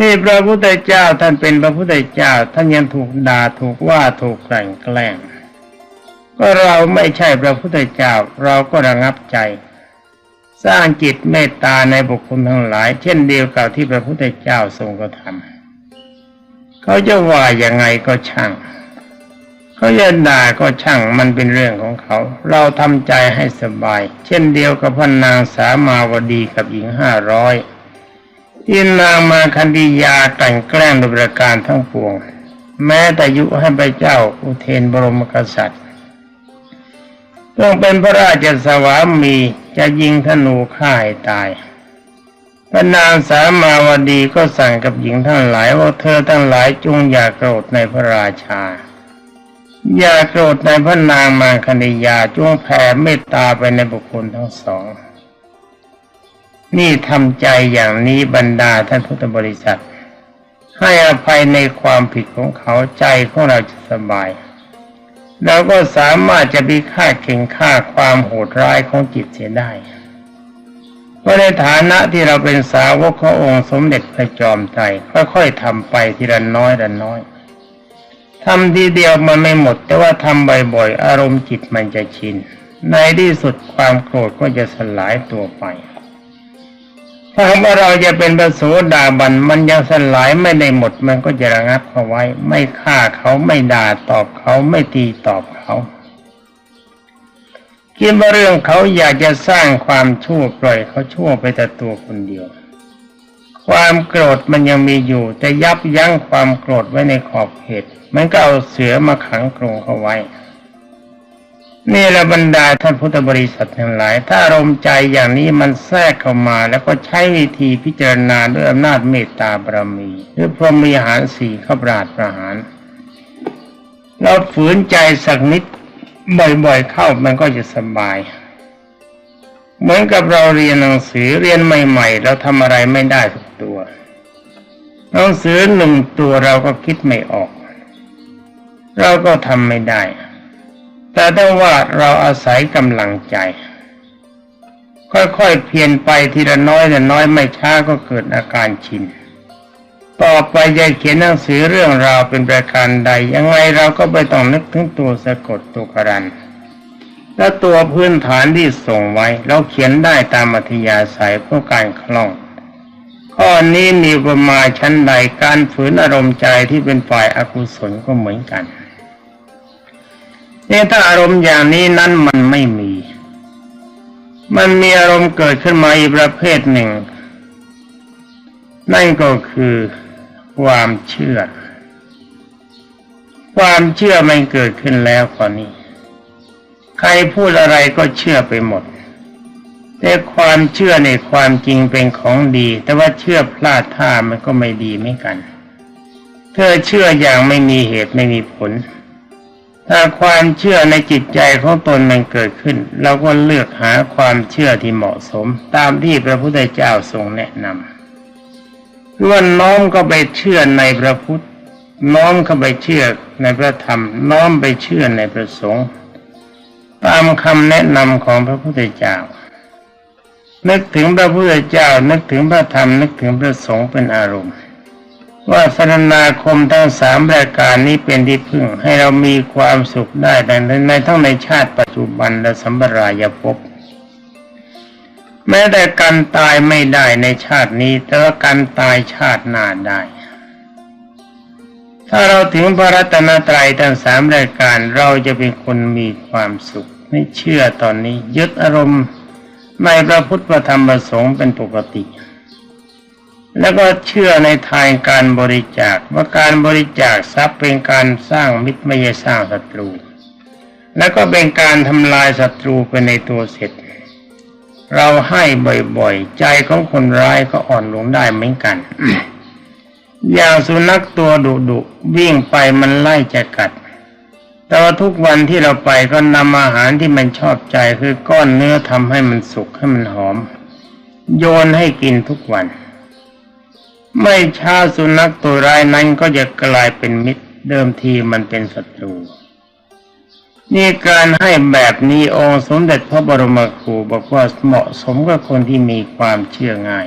นี่พระพุทธเจ้าท่านเป็นพระพุทธเจ้าท่านยังถูกด่าถูกว่าถูกแกลั่นแกล้งก็เราไม่ใช่พระพุทธเจ้า เราก็ระงับใจ สร้างจิตเมตตาในบุคคลทั้งหลาย เช่นเดียวกับที่พระพุทธเจ้าทรงกระทำเขาจะว่ายังไงก็ช่างเขาจะด่าก็ช่างมันเป็นเรื่องของเขา เราทำใจให้สบาย เช่นเดียวกับพระนางสามาวดีกับหญิงห้าร้อย ที่นางมาคันดียากลั่นแกล้งโดยประการทั้งปวง แม้แต่ยุให้พระเจ้าอุเทนบรมกษัตริย์ต้องเป็นพระราชสวามีจะยิงธนูฆ่าให้ตายพระนางสามาวดีก็สั่งกับหญิงทั้งหลายว่าเธอทั้งหลายจงอย่าโกรธในพระราชา อย่าโกรธในพระนางมาคณิยาจงแผ่เมตตาไปในบุคคลทั้งสอง นี่ทำใจอย่างนี้บรรดาท่านพุทธบริษัท ให้อภัยในความผิดของเขาใจของเราจะสบายเราก็สามารถจะพิฆาตเก่งฆ่าความโหดร้ายของจิตเสียได้เพราะในฐานะที่เราเป็นสาวกขององค์สมเด็จพระจอมไตรค่อยๆทำไปทีละน้อยละน้อยทำทีเดียวมันไม่หมด แต่ว่าทำบ่อยๆอารมณ์จิตมันจะชิน ในที่สุดความโกรธก็จะสลายตัวไป ถ้าว่าเราจะเป็นพระโสดาบันมันยังสลายไม่ได้หมดมันก็จะระงับเอาไว้ ไม่ฆ่าเขาไม่ด่าตอบเขาไม่ตีตอบเขาคิดว่าเรื่องเขาอยากจะสร้างความชั่วปล่อยเขาชั่วไปแต่ตัวคนเดียว ความโกรธมันยังมีอยู่ แต่ยับยั้งความโกรธไว้ในขอบเขตมันก็เอาเสือมาขังกรงเขาไว้ นี่แหละบรรดาท่านพุทธบริษัททั้งหลาย ถ้าอารมณ์ใจอย่างนี้มันแทรกเข้ามา แล้วก็ใช้วิธีพิจารณาด้วยอำนาจเมตตาบารมี หรือพรหมีหารสี่ข้าปราดประหาร เราฝืนใจสักนิดบ่อยๆเข้ามันก็จะสบาย เหมือนกับเราเรียนหนังสือเรียนใหม่ๆ เราทำอะไรไม่ได้ทุกตัวหนังสือหนึ่งตัวเราก็คิดไม่ออก เราก็ทำไม่ได้ แต่ถ้าว่าเราอาศัยกำลังใจ ค่อยๆเพียรไปทีละน้อยแต่น้อยไม่ช้าก็เกิดอาการชิน ต่อไปจะเขียนหนังสือเรื่องราวเป็นประการใด ยังไงเราก็ไม่ต้องนึกถึงตัวสะกดตัวกรันและตัวพื้นฐานที่ส่งไว้ เราเขียนได้ตามอัธยาศัยเพื่อการคล่อง ข้อนี้มีประมาณชั้นใดการฝืนอารมณ์ใจที่เป็นฝ่ายอากุศลก็เหมือนกัน นี่ถ้าอารมณ์อย่างนี้นั้นมันไม่มี มันมีอารมณ์เกิดขึ้นมาอีกประเภทหนึ่ง นั่นก็คือความเชื่อ ความเชื่อมันเกิดขึ้นแล้วกว่านี้ ใครพูดอะไรก็เชื่อไปหมด แต่ความเชื่อในความจริงเป็นของดี แต่ว่าเชื่อพลาดท่ามันก็ไม่ดีไม่กัน เธอเชื่ออย่างไม่มีเหตุไม่มีผล ถ้าความเชื่อในจิตใจของตนมันเกิดขึ้น เราก็เลือกหาความเชื่อที่เหมาะสม ตามที่พระพุทธเจ้าทรงแนะนำคือว่าน้อมก็ไปเชื่อในพระพุทธ น้อมเข้าไปเชื่อในพระธรรม น้อมไปเชื่อในพระสงฆ์ตามคำแนะนำของพระพุทธเจ้า นึกถึงพระพุทธเจ้า นึกถึงพระธรรม นึกถึงพระสงฆ์เป็นอารมณ์ ว่าสรนาคมทั้งสามรายการนี้เป็นที่พึ่งให้เรามีความสุขได้ในในทั้งในชาติปัจจุบันและสัมปรายภพแม้แต่การตายไม่ได้ในชาตินี้ แต่ว่าการตายชาติหน้าได้ ถ้าเราถึงพระรัตนตรัยทั้งสามรายการเราจะเป็นคนมีความสุข ไม่เชื่อตอนนี้ยึดอารมณ์ในพระพุทธพระธรรมพระสงฆ์เป็นปกติ แล้วก็เชื่อในทางการบริจาคว่าการบริจาคทรัพย์เป็นการสร้างมิตรไม่ใช่สร้างศัตรู แล้วก็เป็นการทำลายศัตรูไปในตัวเสร็จ เราให้บ่อยๆ ใจของคนร้ายก็อ่อนลงได้เหมือนกัน อย่างสุนัขตัวดุดุวิ่งไปมันไล่จะกัด แต่ว่าทุกวันที่เราไปก็นำอาหารที่มันชอบใจคือก้อนเนื้อทำให้มันสุกให้มันหอม โยนให้กินทุกวัน ไม่ช้าสุนัขตัวร้ายนั้นก็จะกลายเป็นมิตร เดิมทีมันเป็นศัตรูนี่การให้แบบนี้องค์สมเด็จพระบรมครูบอกว่าเหมาะสมกับคนที่มีความเชื่อง่าย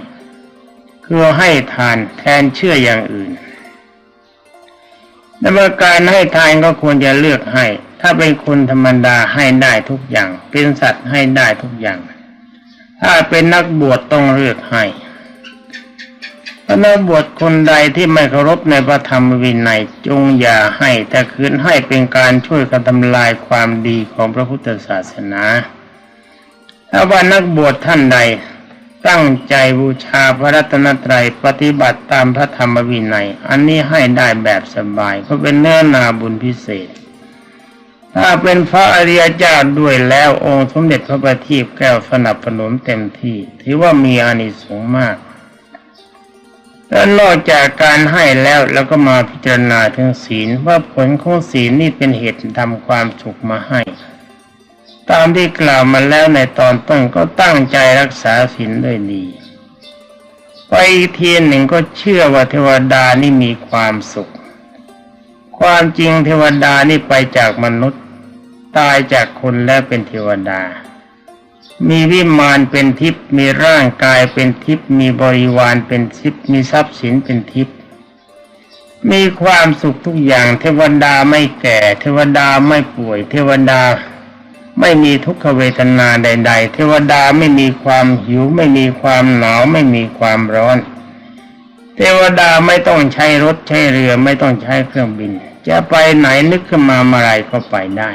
คคือให้ทานแทนเชื่ออย่างอื่นแต่ว่าการให้ทานก็ควรจะเลือกให้ ถ้าเป็นคนธรรมดาให้ได้ทุกอย่าง เป็นสัตว์ให้ได้ทุกอย่าง ถ้าเป็นนักบวชต้องเลือกให้ นักบวชคนใดที่ไม่เคารพในพระธรรมวินัยจงอย่าให้แต่คืนให้เป็นการช่วยกันทำลายความดีของพระพุทธศาสนาถ้าว่านักบวชท่านใดตั้งใจบูชาพระรัตนตรัยปฏิบัติตามพระธรรมวินัย อันนี้ให้ได้แบบสบายก็เป็นเนื้อนาบุญพิเศษ ถ้าเป็นพระอริยเจ้าด้วยแล้วองค์สมเด็จพระบัณฑิตแก้วสนับสนุนเต็มที่ ถือว่ามีอานิสงส์มาก แล้วนอกจากการให้แล้วเราก็มาพิจารณาถึงศีลว่าผลของศีลนี่เป็นเหตุทำความสุขมาให้ ตามที่กล่าวมาแล้วในตอนต้นก็ตั้งใจรักษาศีลด้วยดี ไปอีกทีหนึ่งก็เชื่อว่าเทวดานี่มีความสุข ความจริงเทวดานี่ไปจากมนุษย์ ตายจากคนแล้วเป็นเทวดา มีวิมานเป็นทิพย์มีร่างกายเป็นทิพย์มีบริวารเป็นทิพย์มีทรัพย์สินเป็นทิพย์มีความสุขทุกอย่าง เทวดาไม่แก่ เทวดาไม่ป่วย เทวดาไม่มีทุกขเวทนาใด ๆ เทวดาไม่มีความหิว ไม่มีความหนาวไม่มีความร้อน เทวดาไม่ต้องใช้รถใช้เรือไม่ต้องใช้เครื่องบิน จะไปไหนนึกขึ้นมาเมื่อไรก็ไปได้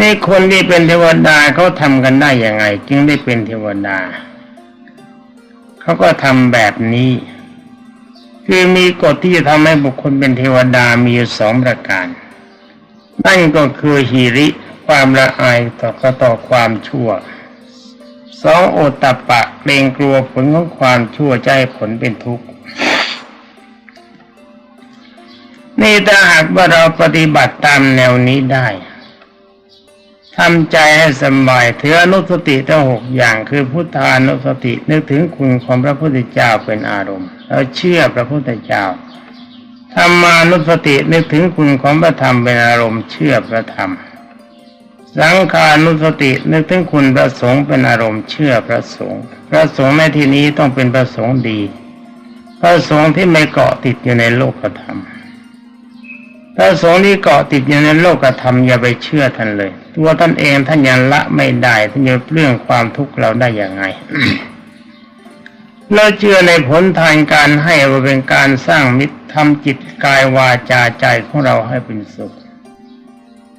นี่คนที่เป็นเทวดาเขาทำกันได้ยังไง จึงได้เป็นเทวดา เขาก็ทำแบบนี้ คือมีกฎที่จะทำให้บุคคลเป็นเทวดามีอยู่สองประการ นั่นก็คือหิริความละอายต่อก็ต่อความชั่วสองโอตตปปะเกรงกลัวผลของความชั่วให้ผลเป็นทุกข์นี่ถ้าหากว่าเราปฏิบัติตามแนวนี้ได้ ทำใจให้สบายเถืออนุสติทั้งหกอย่างคือพุทธานุสตินึกถึงคุณของพระพุทธเจ้าเป็นอารมณ์ แล้วเชื่อพระพุทธเจ้าธรรมานุสตินึกถึงคุณของพระธรรมเป็นอารมณ์เชื่อพระธรรม สังขานุสตินึกถึงคุณพระสงฆ์เป็นอารมณ์เชื่อพระสงฆ์พระสงฆ์ในที่นี้ต้องเป็นพระสงฆ์ดี พระสงฆ์ที่ไม่เกาะติดอยู่ในโลกธรรม พระสงฆ์ที่เกาะติดอยู่ในโลกธรรมอย่าไปเชื่อท่านเลย ตัวท่านเองท่านยังละไม่ได้ท่านจะเรื่องความทุกข์เราได้อย่างไงเราเชื่อในผลทางการให้ว่าเป็นการสร้างมิตรทำจิตกายวาจาใจของเราให้เป็นสุข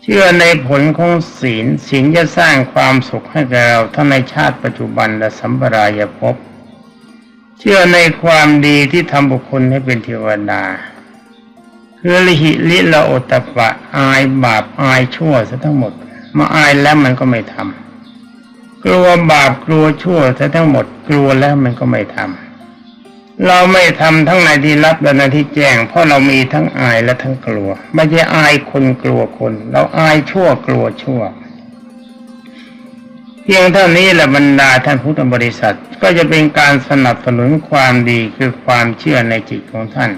เชื่อในผลของศีลศีลจะสร้างความสุขให้แก่เราทั้งในชาติปัจจุบันและสัมปรายภพเชื่อในความดีที่ทำบุคคลให้เป็นเทวดา คือลิหิลิละโอตตปะ อายบาปอายชั่วซะทั้งหมด มาอายแล้วมันก็ไม่ทำกลัวบาปกลัวชั่วซะทั้งหมด กลัวแล้วมันก็ไม่ทำเราไม่ทำทั้งในที่รับและในที่แจ้ง เพราะเรามีทั้งอายและทั้งกลัว ไม่ใช่อายคนกลัวคน เราอายชั่วกลัวชั่วเพียงเท่านี้แหละบรรดาท่านพุทธบริษัทก็จะเป็นการสนับสนุนความดีคือความเชื่อในจิตของท่าน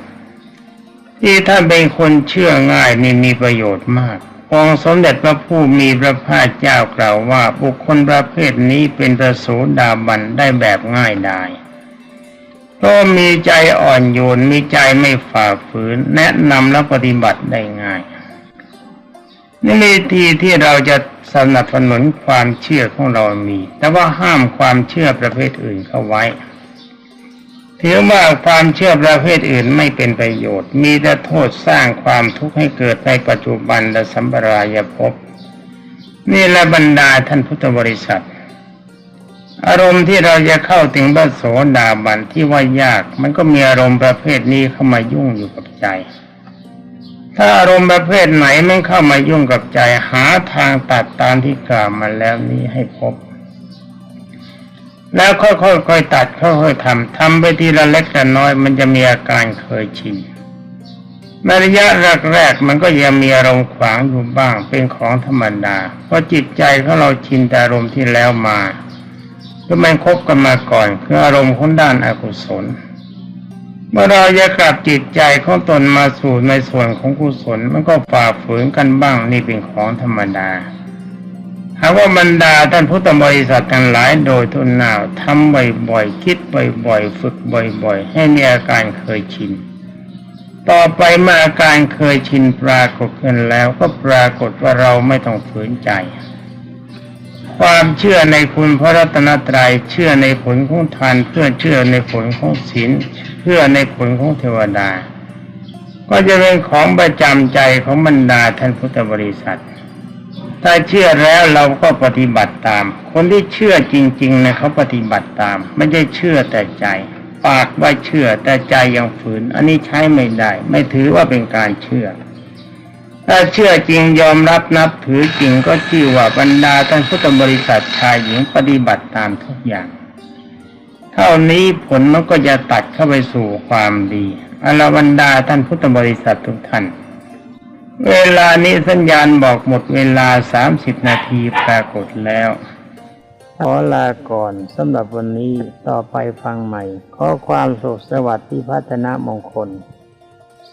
ที่ท่านเป็นคนเชื่อง่ายนี่มีประโยชน์มากองสมเด็จพระผู้มีพระภาคเจ้ากล่าวว่าบุคคลประเภทนี้เป็นประโสดาบันได้แบบง่ายดายก็มีใจอ่อนโยนมีใจไม่ฝ่าฝืน แนะนำและปฏิบัติได้ง่ายนี่มีทีที่เราจะสนับสนุนความเชื่อของเรามี แต่ว่าห้ามความเชื่อประเภทอื่นเข้าไว้ ถือว่าความเชื่อประเภทอื่นไม่เป็นประโยชน์ มีแต่โทษสร้างความทุกข์ให้เกิดในปัจจุบันและสัมปรายภพนี่ละบรรดาท่านพุทธบริษัท อารมณ์ที่เราจะเข้าถึงพระโสดาบันที่ว่ายาก มันก็มีอารมณ์ประเภทนี้เข้ามายุ่งอยู่กับใจ ถ้าอารมณ์ประเภทไหนมันเข้ามายุ่งกับใจหาทางตัดตามที่กล่าวมาแล้วนี้ให้พบ แล้วค่อยๆค่อยตัดค่อยๆทำทำไปทีละเล็กละน้อย มันจะมีอาการเคยชินในระยะแรกๆมันก็ยังมีอารมณ์ขวางอยู่บ้างเป็นของธรรมดา เพราะจิตใจของเราชินแต่อารมณ์ที่แล้วมาก็มันคบกันมาก่อนคืออารมณ์ของด้านอากุศล เมื่อเราจะกลับจิตใจของตนมาสู่ในส่วนของกุศลมันก็ฝ่าฝืนกันบ้างนี่เป็นของธรรมดา หากว่าบรรดาท่านพุทธบริษัททั้งหลายโดยทุนหนาวทำบ่อยๆ คิดบ่อยๆ ฝึกบ่อยๆ ให้มีอาการเคยชิน ต่อไปเมื่ออาการเคยชินปรากฏขึ้นแล้วก็ปรากฏว่าเราไม่ต้องฝืนใจ ความเชื่อในคุณพระรัตนตรัยเชื่อในผลของทานเพื่อเชื่อในผลของศีลเชื่อในผลของเทวดา ก็จะเป็นของประจำใจของบรรดาท่านพุทธบริษัท ถ้าเชื่อแล้วเราก็ปฏิบัติตาม คนที่เชื่อจริงๆนะเขาปฏิบัติตาม ไม่ใช่เชื่อแต่ใจ ปากว่าเชื่อแต่ใจยังฝืน อันนี้ใช้ไม่ได้ ไม่ถือว่าเป็นการเชื่อ ถ้าเชื่อจริงยอมรับนับถือจริงก็ชื่อว่าบรรดาท่านพุทธบริษัทชายหญิงปฏิบัติตามทุกอย่างเท่านี้ผลมันก็จะตัดเข้าไปสู่ความดีอรบรรดาท่านพุทธบริษัททุกท่าน เวลานี้สัญญาณบอกหมดเวลาสามสิบนาทีปรากฏแล้ว ขอลาก่อนสำหรับวันนี้ต่อไปฟังใหม่ ขอความสุขสวัสดิ์ที่พัฒนามงคล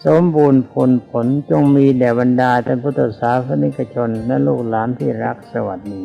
สมบูรณ์ผลผลจงมีแด่บรรดาท่านพุทธศาสนิกชนและลูกหลานที่รักสวัสดี